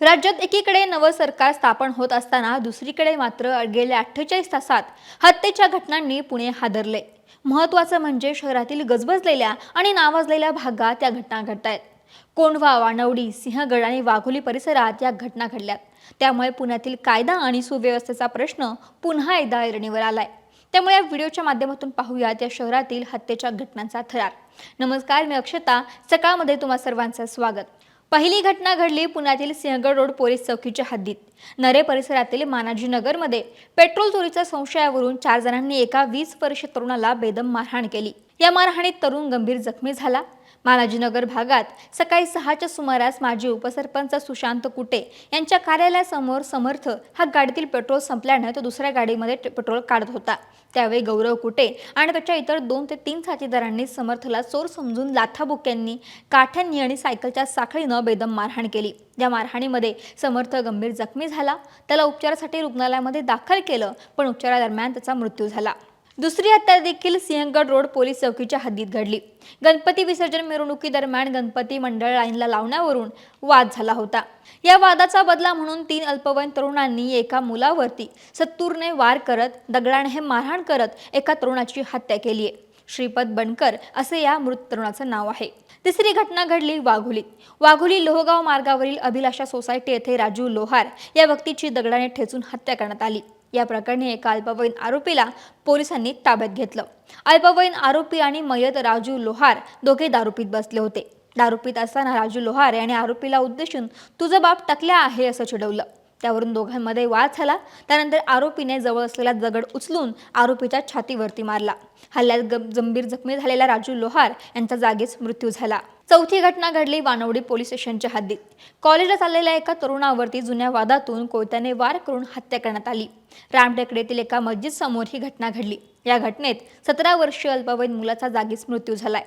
राज्यात एकीकडे नवं सरकार स्थापन होत असताना दुसरीकडे मात्र गेल्या अठ्ठेचाळीस तासात हत्येच्या घटनांनी पुणे हादरले. महत्त्वाचं म्हणजे शहरातील गजबजलेल्या आणि नावाजलेल्या भागात या घटना घडत आहेत कोंढवा वानवडी सिंहगड आणि वाघोली परिसरात या घटना घडल्यात. त्यामुळे पुण्यातील कायदा आणि सुव्यवस्थेचा प्रश्न पुन्हा एकदा ऐरणीवर आलाय. त्यामुळे या व्हिडिओच्या माध्यमातून पाहूयात या शहरातील हत्येच्या घटनांचा थरार. नमस्कार मी अक्षता. सकाळमध्ये तुम्हा सर्वांचं स्वागत. पहिली घटना घडली पुण्यातील सिंहगड रोड पोलीस चौकीच्या हद्दीत. नरे परिसरातील मानाजी नगरमध्ये पेट्रोल चोरीच्या संशयावरून चार जणांनी एका वीस वर्षीय तरुणाला बेदम मारहाण केली. या मारहाणीत तरुण गंभीर जखमी झाला. मानाजीनगर भागात सकाळी सहाच्या सुमारास माजी उपसरपंच सुशांत कुटे यांच्या कार्यालयासमोर समर्थ हा गाडीतील पेट्रोल संपल्यानं तो दुसऱ्या गाडीमध्ये पेट्रोल काढत होता. त्यावेळी गौरव कुटे आणि त्याच्या इतर दोन ते तीन साथीदारांनी समर्थला चोर समजून लाथाबुक्यांनी काठ्यांनी आणि सायकलच्या साखळीनं बेदम मारहाण केली. या मारहाणीमध्ये समर्थ गंभीर जखमी झाला. त्याला उपचारासाठी रुग्णालयामध्ये दाखल केलं पण उपचारादरम्यान त्याचा मृत्यू झाला. दुसरी हत्या देखील सिंहगड रोड पोलीस चौकीच्या हद्दीत घडली. गणपती विसर्जन मिरवणुकीदरम्यान गणपती मंडळ लाईनला लावण्यावरून वाद झाला होता. या वादाचा बदला म्हणून तीन अल्पवयीन तरुणांनी एका मुलावरती सत्तूरने वार करत दगडाने हे मारहाण करत एका तरुणाची हत्या केली आहे. श्रीपद बनकर असे या मृत तरुणाचं नाव आहे. तिसरी घटना घडली वाघोलीत वाघोली लोहगाव मार्गावरील अभिलाषा सोसायटी येथे राजू लोहार या व्यक्तीची दगडाने ठेचून हत्या करण्यात आली. या प्रकरणी एका अल्पवयीन आरोपीला पोलिसांनी ताब्यात घेतलं. अल्पवयीन आरोपी आणि मयत राजू लोहार दोघे दारूपीत बसले होते. दारूपीत असताना राजू लोहार यांनी आरोपीला उद्देशून तुझं बाप टकल्या आहे असं चिडवलं. त्यावरून दोघांमध्ये वाद झाला. त्यानंतर आरोपीने जवळ असलेला दगड उचलून आरोपीच्या छातीवरती मारला. हल्ल्यात गंभीर जखमी झालेला राजू लोहार यांचा जागीच मृत्यू झाला. चौथी घटना घडली वानवडी पोलीस स्टेशनच्या हद्दीत. कॉलेजला चाललेल्या एका तरुणावरती जुन्या वादातून कोयत्याने वार करून हत्या करण्यात आली. रामटेकडीतील एका मस्जिद समोर ही घटना घडली. या घटनेत सतरा वर्षीय अल्पवयीन मुलाचा जागीच मृत्यू झालाय.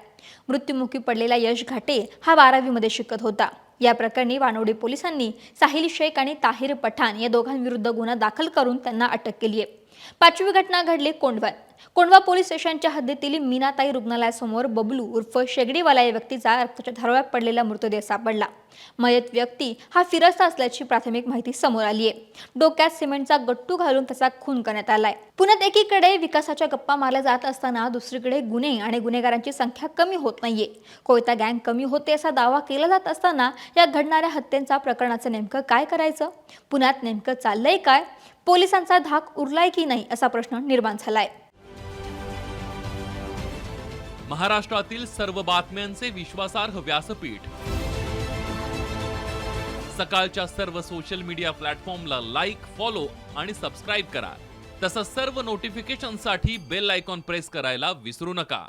मृत्युमुखी पडलेला यश घाटे हा बारावीमध्ये शिकत होता. या प्रकरणी वानोडे पोलिसांनी साहिल शेख आणि ताहिर पठाण या दोघांविरुद्ध गुन्हा दाखल करून त्यांना अटक केली आहे. पाचवी घटना घडली कोंडवन कोंडवा पोलीस स्टेशनच्या हद्दीतील मीनाताई रुग्णालयासमोर बबलू उर्फ शेगडीवाला या व्यक्तीचा रक्ताच्या धारव्यात पडलेला मृतदेह सापडला. मयत व्यक्ती हा फिरस्ता असल्याची प्राथमिक माहिती समोर आली आहे. डोक्यात सिमेंटचा गट्टू घालून त्याचा खून करण्यात आलाय. पुण्यात एकीकडे विकासाच्या गप्पा मारल्या जात असताना दुसरीकडे गुन्हे आणि गुन्हेगारांची संख्या कमी होत नाहीये. कोयता गँग कमी होते असा दावा केला जात असताना या घडणाऱ्या हत्येंचा प्रकरणाचं नेमकं काय करायचं? पुण्यात नेमकं चाललंय काय? पोलिसांचा धाक उरलाय की नाही असा प्रश्न निर्माण झालाय. महाराष्ट्रातील सर्व बातम्यांचे विश्वासार्ह व्यासपीठ. सकाळच्या सर्व सोशल मीडिया प्लॅटफॉर्मला लाईक फॉलो आणि सबस्क्राईब करा. तसंच सर्व नोटिफिकेशनसाठी बेल आयकॉन प्रेस करायला विसरू नका.